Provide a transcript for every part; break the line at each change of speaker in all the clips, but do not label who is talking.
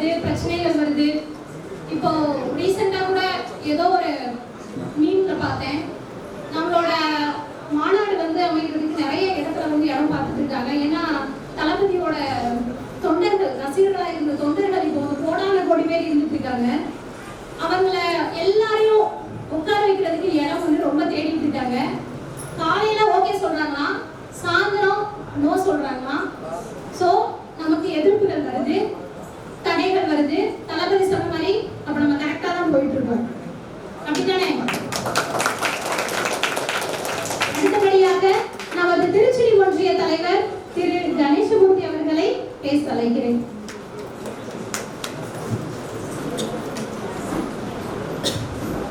வருது பிரச்சனைகள் வருது. இப்போ ரீசெண்டாக கூட ஏதோ ஒரு மீன்ல பார்த்தேன். நம்மளோட மாநாடு வந்து அமைக்கிறதுக்கு நிறைய இடத்துல வந்து இடம் பார்த்துட்டு இருக்காங்க ஏன்னா தளபதியோட தொண்டர்கள் ரசிகர்களாக இருந்த தொண்டர்கள் இப்போ வந்து கோடான கோடி பேர் இருந்துட்டு இருக்காங்க அவங்கள எல்லாரையும் உட்கார வைக்கிறதுக்கு இடம் வந்து ரொம்ப தேடிட்டு இருக்காங்க. காலையில ஓகே சொல்றாங்களா? சாயந்தரம் நோ சொல்றாங்களா? சோ பேச அழைக்கிறேன்.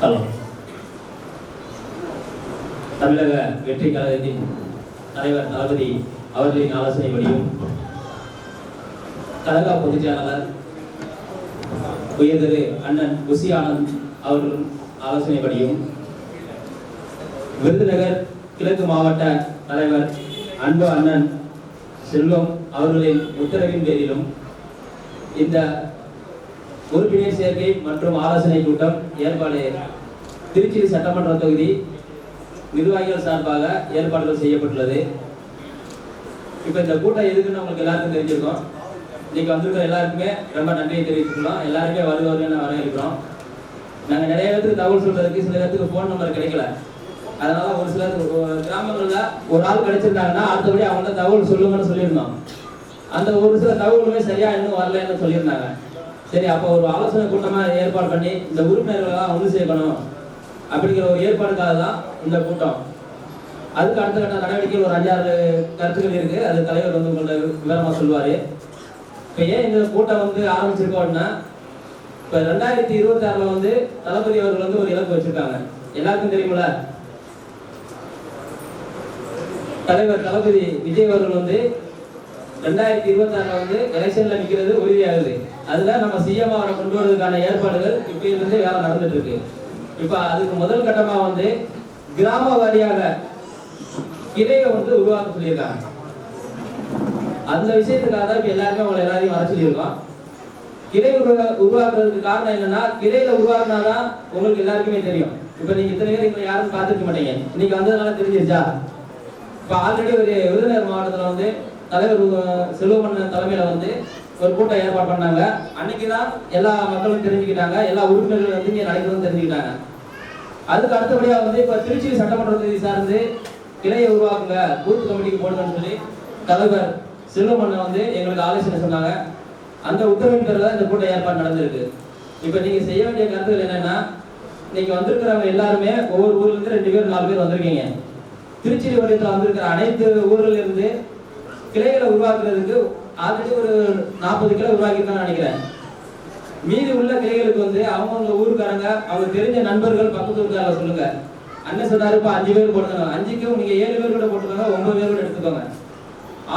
ஹலோ. தமிழக வெற்றி கழகத்தின் தலைவர் தளபதி அவர்களின் ஆலோசனைப்படியும் கழக பொதுச் செயலாளர் அண்ணன் குசி ஆனந்த் அவர்களின் ஆலோசனைப்படியும் விருதுநகர் கிழக்கு மாவட்ட தலைவர் அன்பு அண்ணன் செல்வம் அவர்களின் உத்தரவின் பேரிலும் இந்த உறுப்பினர் சேர்க்கை மற்றும் ஆலோசனை கூட்டம் ஏற்பாடு திருச்சி சட்டமன்ற தொகுதி நிர்வாகிகள் சார்பாக ஏற்பாடுகள் செய்யப்பட்டுள்ளது. இப்போ இந்த கூட்டம் எதுக்குன்னு உங்களுக்கு எல்லாருக்கும் தெரிஞ்சிருக்கும். இன்னைக்கு வந்திருக்கிற எல்லாருக்குமே ரொம்ப நன்றியை தெரிவித்துக்கலாம் எல்லாருமே வருவார்கள் வரவேற்கிறோம். நாங்கள் நிறைய பேருக்கு தகவல் சொல்றதுக்கு சில பேருக்கு ஃபோன் நம்பர் கிடைக்கல. அதனால ஒரு சில கிராமங்களில் ஒரு ஆள் கிடைச்சிருந்தாங்கன்னா அடுத்தபடி அவங்கள்ட்ட தகவல் சொல்லுங்கன்னு சொல்லியிருந்தோம். அந்த ஒரு சில தகவலுமே சரியா இன்னும் வரலன்னு சொல்லியிருந்தாங்க. சரி அப்போ ஒரு ஆலோசனை கூட்டமாக ஏற்பாடு பண்ணி இந்த உறுப்பினர்களெல்லாம் ஒன்று சேர்க்கணும் அப்படிங்கிற ஒரு ஏற்பாடுக்காக தான் இந்த கூட்டம். அதுக்கு அடுத்த கட்ட நடவடிக்கையில் ஒரு அஞ்சாறு கருத்துக்கள் இருக்குது அது தலைவர் வந்து உங்கள்ட்ட விவரமாக சொல்லுவார். இப்போ ஏன் இந்த கூட்டம் வந்து ஆரம்பிச்சிருக்கோம் அப்படின்னா இப்போ ரெண்டாயிரத்தி இருபத்தி ஆறில் வந்து தளபதி அவர்கள் வந்து ஒரு இலக்கு வச்சுருக்காங்க. எல்லாருக்கும் தெரியுமில்ல தலைவர் தளபதி விஜய் அவர்கள் வந்து ரெண்டாயிரத்தி இருபத்தி ஆறுல வந்து எலெக்ஷன்ல நிக்கிறது உறுதியாகுது. அதுல நம்ம சிஎம் அவரை கொண்டு வரதுக்கான ஏற்பாடுகள் இப்ப இருந்து வேலை நடந்துட்டு இருக்கு இப்ப அதுக்கு முதல் கட்டமா வந்து கிராம வாரியாக கிளையை வந்து உருவாக்க சொல்லியிருக்காங்க. அந்த விஷயத்துக்காக தான் இப்ப எல்லாருமே அவங்களை எல்லாரையும் வர சொல்லியிருக்கோம். கிளை உருவா உருவாக்குறதுக்கு காரணம் என்னன்னா கிளையில உருவாக்குனாதான் உங்களுக்கு எல்லாருக்குமே தெரியும். இப்ப நீங்க இத்தனை பேர் இங்க யாரும் பார்த்துக்க மாட்டீங்க. இன்னைக்கு வந்ததுனால தெரிஞ்சிருச்சா? இப்போ ஆல்ரெடி ஒரு விருதுநகர் மாவட்டத்தில் வந்து தலைவர் உ- தலைமையில் வந்து ஒரு கூட்டம் ஏற்பாடு பண்ணாங்க. அன்னைக்கு தான் எல்லா மக்களும் தெரிஞ்சுக்கிட்டாங்க. எல்லா உறுப்பினர்களும் வந்து இங்கே நடக்கிறதும் தெரிஞ்சுக்கிட்டாங்க. அதுக்கு அடுத்தபடியாக வந்து இப்போ திருச்சி சட்டமன்ற தொகுதி சார்ந்து கிளையை உருவாக்குங்க. பூத் கமிட்டிக்கு போடுங்கன்னு சொல்லி தலைவர் செல்வமன்னன் வந்து எங்களுக்கு ஆலோசனை சொன்னாங்க. அந்த உத்தரவின் பேரில் தான் இந்த கூட்டம் ஏற்பாடு நடந்திருக்கு. இப்போ நீங்கள் செய்ய வேண்டிய கருத்துக்கள் என்னென்னா நீங்கள் வந்திருக்கிறவங்க எல்லாருமே ஒவ்வொரு ஊர்லேருந்து ரெண்டு பேர் நாலு பேர் வந்திருக்கீங்க. திருச்சி வட்டத்தில் வந்திருக்கிற அனைத்து ஊர்ல இருந்து கிளைகளை உருவாக்குறதுக்கு ஆல்ரெடி ஒரு நாற்பது கிளை உருவாக்கியிருக்கான்னு நினைக்கிறேன். மீதி உள்ள கிளைகளுக்கு வந்து அவங்கவுங்க ஊருக்காரங்க அவங்க தெரிஞ்ச நண்பர்கள் பக்கத்து ஊருக்காரங்க சொல்லுங்க. அண்ணன் சொன்னாரு அஞ்சு பேர் போடுங்க அஞ்சுக்கும் நீங்க ஏழு பேர் கூட போட்டுக்கோங்க ஒன்பது பேர் கூட எடுத்துக்கோங்க.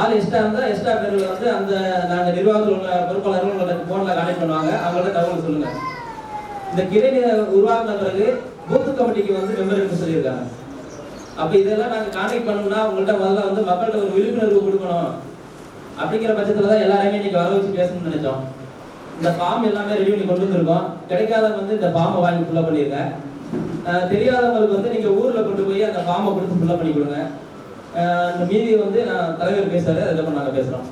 ஆள் எக்ஸ்ட்ரா இருந்தால் எக்ஸ்ட்ரா பேர்கள் வந்து அந்த நாங்க நிர்வாகத்தில் உள்ள பொறுப்பாளர்கள் உங்களுக்கு போன்ல கான்டாக்ட் பண்ணுவாங்க. அவங்கள்ட்ட தகவல் சொல்லுங்க. இந்த கிளை உருவாக்கின பிறகு பூத்து கமிட்டிக்கு வந்து மெம்பர் சொல்லியிருக்காங்க. அப்போ இதெல்லாம் நாங்கள் காண்டக்ட் பண்ணோம்னா உங்கள்கிட்ட முதல்ல வந்து மக்கள்கிட்ட ஒரு விழிப்புணர்வு கொடுக்கணும். அப்படிங்கிற பட்சத்தில் தான் எல்லாரையுமே இன்னைக்கு வர வச்சு பேசணும்னு நினைச்சோம். இந்த ஃபார்ம் எல்லாமே ரெடி பண்ணி கொண்டு வந்திருக்கோம். கிடைக்காதவங்க வந்து இந்த ஃபார்மை வாங்கி ஃபுல்லாக பண்ணியிருக்கேன் தெரியாதவங்களுக்கு வந்து நீங்கள் ஊரில் கொண்டு போய் அந்த ஃபார்மை கொடுத்து ஃபுல்லாக பண்ணி கொடுங்க. இந்த மீதி வந்து நான் தலைவர் பேசுறாரு அதுக்கப்புறம் நாங்கள் பேசுகிறோம்